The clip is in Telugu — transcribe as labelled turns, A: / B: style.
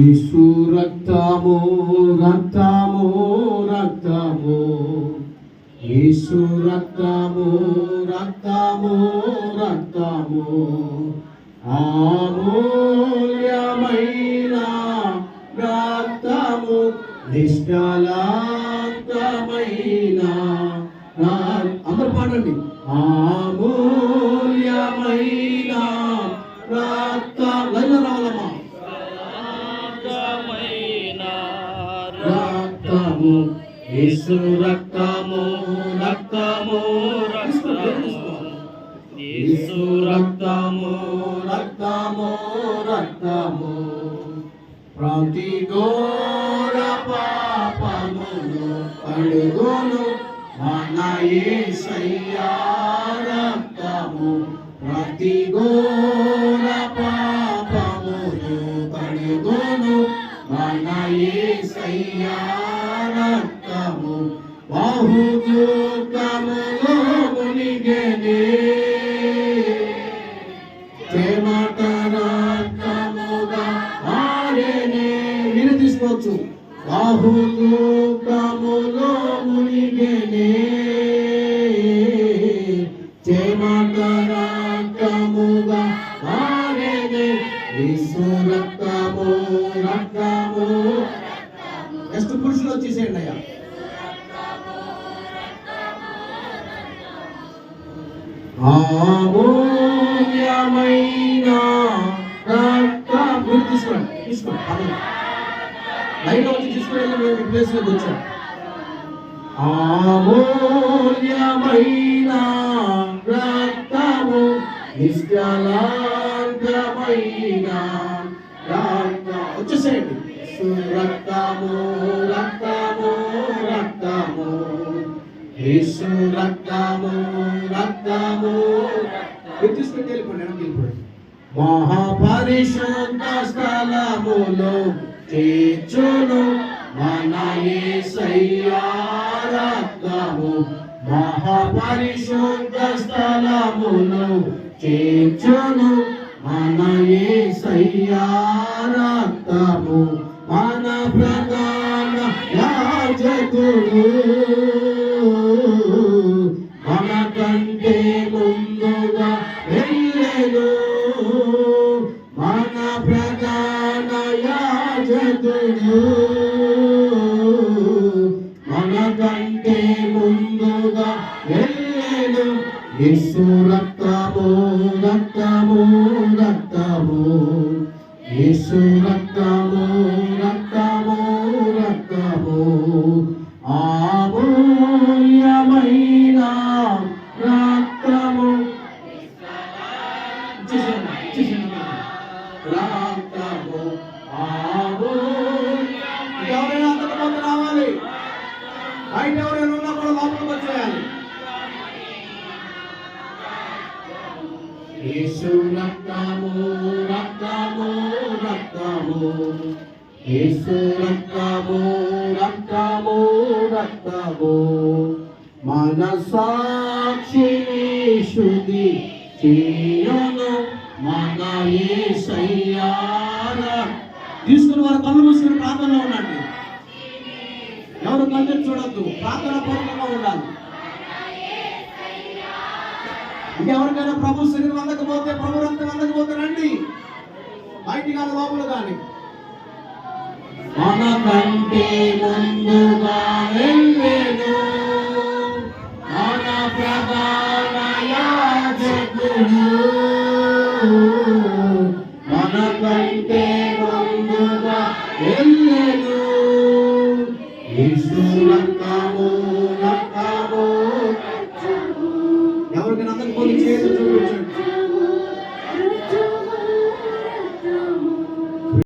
A: యేసు రక్తము రక్తము రక్తము. యేసు రక్తము రక్తము రక్తము. అమూల్యమైన రక్తము నిష్కలాంతమైన అందరూ పాడండి. ఆ రక్తము యేసు రక్తము రక్తము రక్తము. యేసు రక్తము రక్తము రక్తము. ప్రతి ఘోర పాపమును అడుగును మన యేసయ్యా రక్తము. ప్రతి ఘోర పాపమును కడుగును మన యేసయ్యా మీరు తీసుకోవచ్చు. బహు దుఃఖములో మునిగెనే చెమట విశ్వ రక్తము రక్తము. నెక్స్ట్ పురుషులు వచ్చేసేయండి అయ్యా. అమూల్యమైన రక్తం తీసుకోండి తీసుకోండి పదండి. లైన్లో వచ్చి తీసుకుని మేము ప్లేస్లోకి వచ్చాం అమూల్యమైన రక్తము నిష్కలాంతమైన వచ్చేసేయండి. రక్తము యేసు రక్తము రక్తము. మీరు వెళ్ళిపోండి వెనక్కి వెళ్ళిపోండి. మహాపరిశుద్ధ స్థలములో చేర్చును మన యేసయ్యా రక్తము. మహాపరిశుద్ధ స్థలములో చేర్చును మన యేసయ్యా రక్తము. మన ప్రధాన యాజకుడు ముందుగా యేసు రక్తము రక్తము రక్తము. యేసు రక్తము రక్తము రక్తము. అమూల్యమైన రక్తము. చేసేయండి, చేసేయండి. రక్తము. అమూల్య- రావాలి. ఎవరైనా యేసు రక్తము రక్తము రక్తము. యేసు రక్తము రక్తము రక్తము. మన సాక్షిని శుద్ధి చేయును మన యేసయ్యా తీసుకుని వారు కళ్ళు మూసుకుని ప్రార్థనలో ఉండండి. ఎవరు కళ్ళు చూడద్దు ప్రార్థన పూర్వకంగా ఉండాలి. ఎవరికైనా ప్రభు శరీరం అందకపోతే ప్రభు రక్తం అందకపోతే రండి. బయటి కాదు లోపల కానీ. మన కంటే ముందుగా వెళ్ళెను మన ప్రధాన యాజకుడు. మన కంటే ముందుగా వెళ్ళెను యేసు